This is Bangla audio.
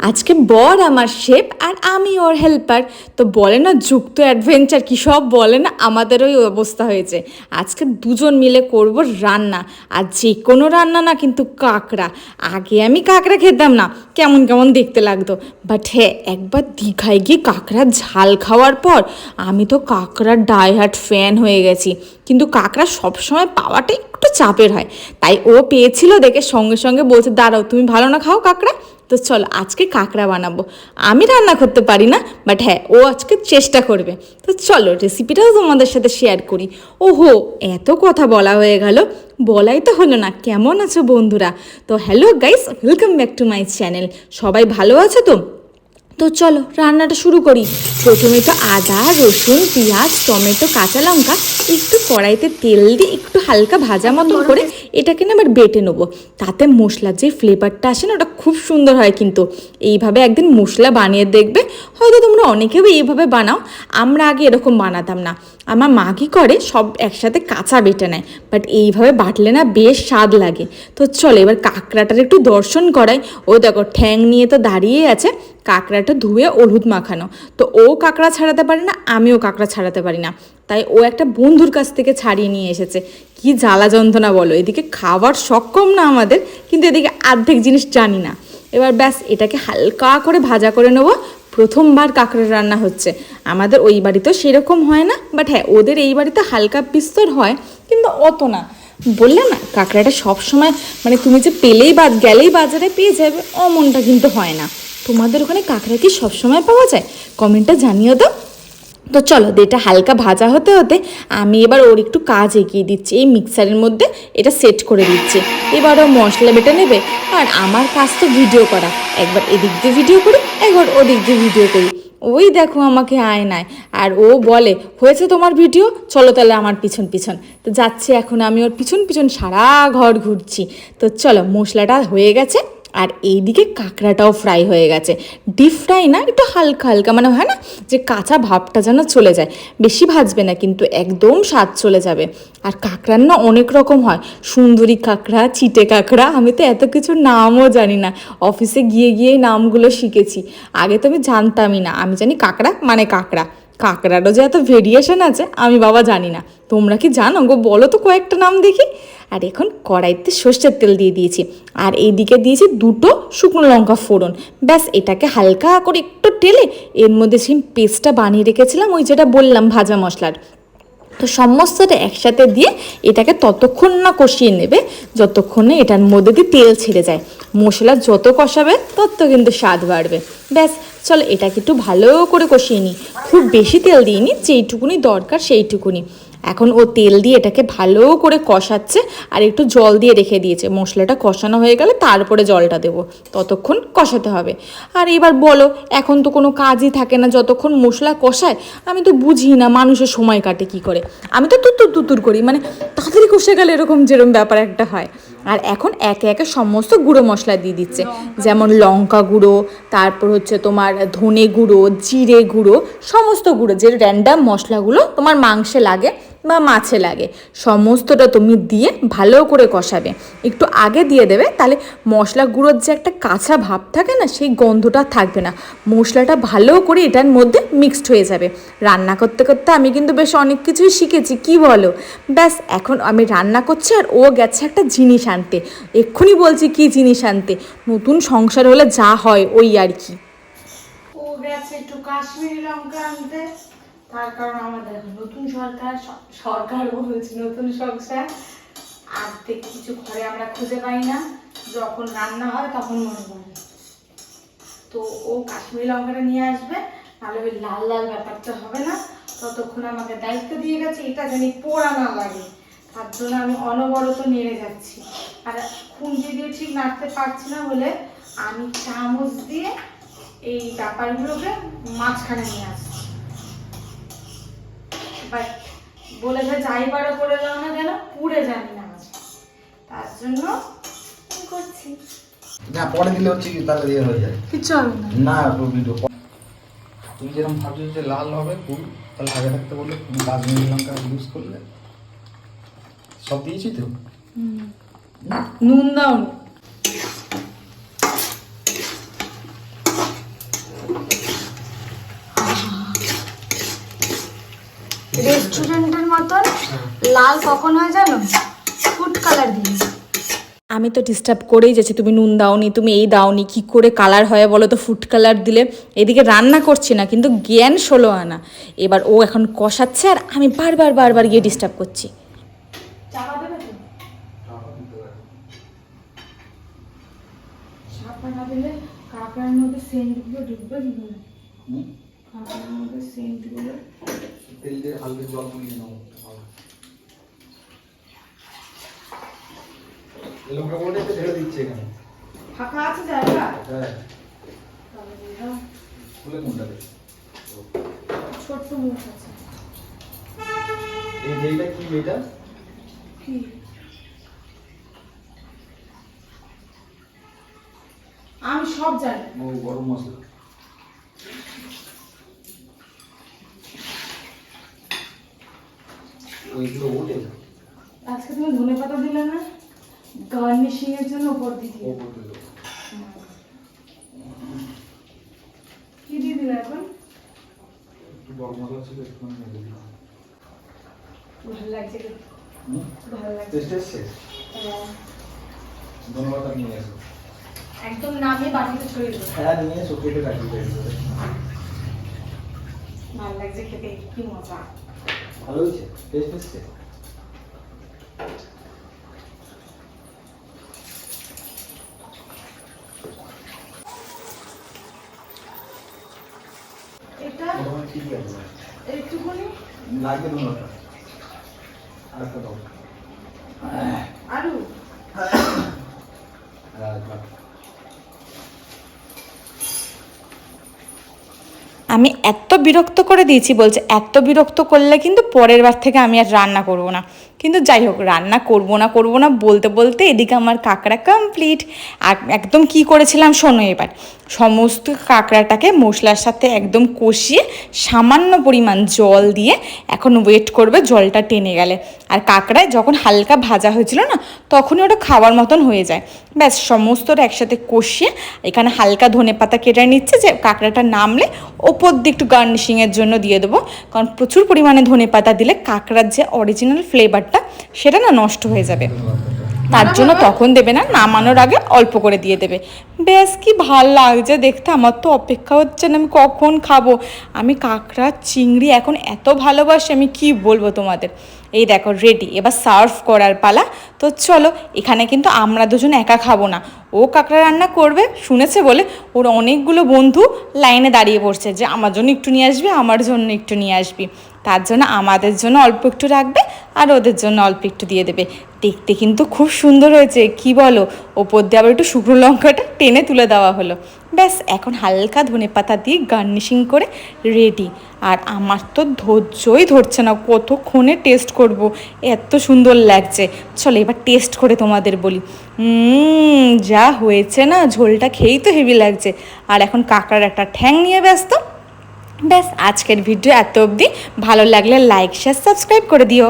আজকে বর আমার শেপ আর আমি ওর হেল্পার। তো বলে না, যুক্ত অ্যাডভেঞ্চার কি সব বলে না, আমাদের ওই অবস্থা হয়েছে। আজকে দুজন মিলে করব রান্না, আর যে কোনো রান্না না কিন্তু কাঁকড়া। আগে আমি কাঁকড়া খেতাম না, কেমন কেমন দেখতে লাগতো। বাট হ্যাঁ একবার দীঘায় গিয়ে কাঁকড়া ঝাল খাওয়ার পর আমি তো কাঁকড়ার ডাইহার্ট ফ্যান হয়ে গেছি। কিন্তু কাঁকড়া সবসময় পাওয়াটা একটু চাপের হয়। তাই ও পেয়েছিল দেখে সঙ্গে সঙ্গে বলছে, দাঁড়াও, তুমি ভালো না খাও কাঁকড়া? তো চলো আজকে কাঁকড়া বানাবো। আমি রান্না করতে পারি না বাট হ্যাঁ ও আজকে চেষ্টা করবে। তো চলো রেসিপিটাও তোমাদের সাথে শেয়ার করি। ওহো এত কথা বলা হয়ে গেল। বলাই তো হলো না কেমন আছো বন্ধুরা? তো hello guys welcome back to my channel সবাই ভালো আছে তো? তো চলো রান্নাটা শুরু করি। প্রথমে তো আদা রসুন পেঁয়াজ টমেটো কাঁচা লঙ্কা একটু কড়াইতে তেল দিয়ে একটু হালকা ভাজা মতন করে এটাকে না আবার বেটে নেব। তাতে মশলার যে ফ্লেভারটা আসে না, ওটা খুব সুন্দর হয় কিন্তু। এইভাবে একদিন মশলা বানিয়ে দেখবে, হয়তো তোমরা অনেকেও এইভাবে বানাও, আমরা আগে এরকম বানাতাম না। আমার মা কী করে, সব একসাথে কাঁচা বেটে নেয় বাট এইভাবে বাটলে না বেশ স্বাদ লাগে। তো চলো এবার কাঁকড়াটার একটু দর্শন করাই। ও দেখো, ঠ্যাং নিয়ে তো দাঁড়িয়ে আছে, কাঁকড়াটা ধুয়ে হলুদ মাখানো। তো ও কাঁকড়া ছাড়াতে পারে না, আমিও কাঁকড়া ছাড়াতে পারি না। তাই ও একটা বন্ধুর কাছ থেকে ছাড়িয়ে নিয়ে এসেছে। কি জ্বালা যন্ত্রণা বলো? এদিকে খাবার সক্ষম না আমাদের, কিন্তু এদিকে অর্ধেক জিনিস জানি না। এবার ব্যাস, এটাকে হালকা করে ভাজা করে নেব। প্রথমবার কাঁকড়ার রান্না হচ্ছে। আমাদের ওই বাড়িতেও সেরকম হয় না বাট হ্যাঁ ওদের এই বাড়িতে হালকা পিস্তর হয়, কিন্তু অত না। বললে না, কাঁকড়াটা সবসময় মানে তুমি যে পেলেই বা, গেলেই বাজারে পেয়ে যাবে, অমনটা কিন্তু হয় না। তোমাদের ওখানে কাঁকড়া কি সবসময় পাওয়া যায়? কমেন্টটা জানিও তো তো চলো এটা হালকা ভাজা হতে হতে আমি এবার ওর একটু কাজ এগিয়ে দিচ্ছি। এই মিক্সারের মধ্যে এটা সেট করে দিচ্ছি। এবার ও মশলা বেটে নেবে আর আমার কাজ তো ভিডিও করা। একবার এদিক দিয়ে ভিডিও করি, একবার ওদিক দিয়ে ভিডিও করি। ওই দেখো আমাকে আয়নায়। আর ও বলে, হয়েছে তোমার ভিডিও চলো তাহলে আমার পিছন পিছন। তো যাচ্ছে এখন আমি ওর পিছন পিছন সারা ঘর ঘুরছি। তো চলো, মশলাটা হয়ে গেছে। আর এইদিকে কাঁকড়াটাও ফ্রাই হয়ে গেছে। ডিপ ফ্রাই না, একটু হালকা হালকা মানে হয় না যে কাঁচা ভাবটা যেন চলে যায়। বেশি ভাজবে না, কিন্তু একদম স্বাদ চলে যাবে। আর কাঁকড়ার না অনেক রকম হয়। সুন্দরী কাঁকড়া, চিটে কাঁকড়া, আমি তো এত কিছু নামও জানি না। অফিসে গিয়ে গিয়ে নামগুলো শিখেছি। আগে তো আমি জানতামই না, আমি জানি কাঁকড়া মানে কাঁকড়া। কাঁকড়ারও যে এত ভেরিয়েশন আছে, আমি বাবা জানি না। তোমরা কি জানো গো? বলো তো কয়েকটা নাম দেখি। আর এখন কড়াইতে সর্ষের তেল দিয়ে দিয়েছি। আর এইদিকে দিয়েছি দুটো শুকনো লঙ্কা ফোড়ন। ব্যাস, এটাকে হালকা করে একটু টেলে এর মধ্যে সেই পেস্টটা বানিয়ে রেখেছিলাম, ওই যেটা বললাম ভাজা মশলার। তো সমস্তটা একসাথে দিয়ে এটাকে ততক্ষণ না কষিয়ে নেবে, যতক্ষণ না এটার মধ্যে দিয়ে তেল ছেড়ে যায়। মশলা যত কষাবে, তত কিন্তু স্বাদ বাড়বে। ব্যাস চলো এটাকে একটু ভালো করে কষিয়ে নিই খুব বেশি তেল দিইনি, যেইটুকুনি দরকার সেইটুকুনি। এখন ও তেল দিয়ে এটাকে ভালো করে কষাচ্ছে আর একটু জল দিয়ে রেখে দিয়েছে। মশলাটা কষানো হয়ে গেলে তারপরে জলটা দেবো। ততক্ষণ কষাতে হবে। আর এবার বলো, এখন তো কোনো কাজই থাকে না, যতক্ষণ মশলা কষায়, আমি তো বুঝি না মানুষের সময় কাটে কি করে। আমি তো তুতুর তুতুর করি মানে তাড়াতাড়ি কষে গেলে এরকম যেরকম ব্যাপার একটা হয়। আর এখন একে একে সমস্ত গুঁড়ো মশলা দিয়ে দিচ্ছে। যেমন লঙ্কা গুঁড়ো তারপর হচ্ছে তোমার ধনে গুঁড়ো জিরে গুঁড়ো সমস্ত গুঁড়ো যে র্যান্ডাম মশলাগুলো তোমার মাংসে লাগে বা মাছে লাগে। সমস্তটা তুমি দিয়ে ভালো করে কষাবে। একটু আগে দিয়ে দেবে, তাহলে মশলা গুঁড়োর যে একটা কাঁচা ভাব থাকে না, সেই গন্ধটা থাকবে না। মশলাটা ভালো করে এটার মধ্যে মিক্সড হয়ে যাবে। রান্না করতে করতে আমি কিন্তু বেশ অনেক কিছুই শিখেছি, কি বলো? ব্যাস, এখন আমি রান্না করছি আর ও গেছে একটা জিনিস আনতে। এক্ষুনি বলছি কি জিনিস আনতে? নতুন সংসার হলে যা হয়, ওই আর কি। ও গেছে একটু কাশ্মীরি লঙ্কা আনতে। তার কারণ আমাদের এখন নতুন সরকার সরকার বলছি নতুন সংসার। আর থেকে কিছু ঘরে আমরা খুঁজে পাই না। যখন রান্না হয় তখন মনে পড়ে। তো ও কাশ্মীরি লঙ্কাটা নিয়ে আসবে, নাহলে ওই লাল লাল ব্যাপারটা হবে না। ততক্ষণ আমাকে দায়িত্ব দিয়ে গেছে, এটা জানি পোড়া না লাগে। তার জন্য আমি অনবরত নেড়ে যাচ্ছি। আর খুন্তি দিয়ে ঠিক নাড়তে পারছি না বলে, আমি চামচ দিয়ে এই ব্যাপারগুলোকে মাঝখানে নিয়ে আসছি। বাট বলেছে যাই পারো করে দাও না কেন পুড়ে জানি না তার জন্য করছি। না পরে দিলে হচ্ছে কি তাহলে ইয়ে হয়ে যায়। কিচ্ছু হবে না। না ভিডিও তুমি যেরকম ভাবছ যে লাল হবে ফুল তাহলে আগে থাকতে বললে তুমি কাশ্মীরি লঙ্কা ইউজ করলে। সব দিয়েছি তো? না। নুন দাও রেস্টুরেন্টের মতন লাল কখন হয় জানো? ফুড কালার দিয়ে। আমি তো ডিস্টার্ব করেই যাচ্ছি তুমি নুন দাওনি তুমি এই দাওনি কি করে কালার হয় বলো তো ফুড কালার দিলে। এদিকে রান্না করছি না কিন্তু জ্ঞান ষোলো আনা। এবার ও এখন কষাচ্ছে আর আমি বারবার বারবার গিয়ে ডিস্টার্ব করছি। না কাঁকড়ার মধ্যে সেন্টগুলো ঢুকবে কি করে? হুম? কাঁকড়ার মধ্যে সেন্টগুলো তেল দিয়ে হালকা জল মিলিয়ে নাও। লঙ্কা গুঁড়োটা একটু ঢেলে দিচ্ছে এখানে। ফাঁকা আছে জায়গা? হ্যাঁ। খুলে কোনটাতে ছোট্ট মুখ আছে। এই ঢেলটা কি এটা কি? আমি সব জানি। ও গরম মশলা ওইগুলো ওঠে আজকে তুমি ধনে পাতা দিলে না গার্নিশিং এর জন্য উপর দিদি ও ওঠে কি দিয়ে দিলে এখন? একটু গরম মশলা ছিল একটু মেরে দিলাম। ভালো লাগছে। ভালো লাগছে। টেস্ট এসছে? হ্যাঁ। ধন্যবাদ নিয়ে এসো একদম নামিয়ে বাটিতে ছড়িয়ে দেবো। হ্যাঁ নিয়ে এসো কেটে রাখি তৈরি ভালো লাগছে খেতে কি মজা। ভালো হয়েছে? টেস্ট এসছে? এটা ঠিকই আছে একটুখানি। লাগবে ধন্যবাদ আর দাও। আলু। আমি এত বিরক্ত করে দিয়েছি বলছে এত বিরক্ত করলে কিন্তু পরের বার থেকে আমি আর রান্না করব না। কিন্তু যাই হোক, রান্না করব না করব না বলতে বলতে এদিকে আমার কাঁকড়া কমপ্লিট একদম কি করেছিলাম শোনো এবার। সমস্ত কাঁকড়াটাকে মশলার সাথে একদম কষিয়ে সামান্য পরিমাণ জল দিয়ে এখন ওয়েট করবে জলটা টেনে গেলে। আর কাঁকড়ায় যখন হালকা ভাজা হয়েছিল না, তখনই ওটা খাওয়ার মতন হয়ে যায়। ব্যাস, সমস্তটা একসাথে কষিয়ে এখানে হালকা ধনে পাতা কেটে নিচ্ছে যে কাঁকড়াটা নামলে ওপর দিয়ে একটু গার্নিশিংয়ের জন্য দিয়ে দেবো। কারণ প্রচুর পরিমাণে ধনে পাতা দিলে কাঁকড়ার যে অরিজিনাল ফ্লেভারটা সেটা না নষ্ট হয়ে যাবে। তার জন্য তখন দেবে না, নামানোর আগে অল্প করে দিয়ে দেবে। বেশ কি ভালো লাগছে দেখতে, আমার তো অপেক্ষা হচ্ছে না, আমি কখন খাব? আমি কাঁকড়া, চিংড়ি এখন এত ভালোবাসি, আমি কি বলব তোমাদের? এই দেখো রেডি এবার সার্ভ করার পালা। তো চলো, এখানে কিন্তু আমরা দুজন একা খাব না। ও কাঁকড়া রান্না করবে, শুনেছে বলে? ওর অনেকগুলো বন্ধু লাইনে দাঁড়িয়ে পড়ছে যে, আমার জন্য একটু নিয়ে আসবি, আমার জন্য একটু নিয়ে আসবি। তার জন্য আমাদের জন্য অল্প একটু রাখবে আর ওদের জন্য অল্প একটু দিয়ে দেবে। দেখতে কিন্তু খুব সুন্দর হয়েছে, কি বলো? ওপর দিয়ে আবার একটু শুকনো লঙ্কাটা টেনে তুলে দেওয়া হলো। ব্যাস, এখন হালকা ধনে পাতা দিয়ে গার্নিশিং করে রেডি আর আমার তো ধৈর্যই ধরছে না, কতক্ষণে টেস্ট করব? এত সুন্দর লাগছে। চলো এবার টেস্ট করে তোমাদের বলি। যা হয়েছে না, ঝোলটা খেয়েই তো হেভি লাগছে। আর এখন কাঁকড়ার একটা ঠ্যাং নিয়ে ব্যস্ত। ব্যাস আজকের ভিডিও এত অবধি। ভালো লাগলে লাইক শেয়ার সাবস্ক্রাইব করে দিও।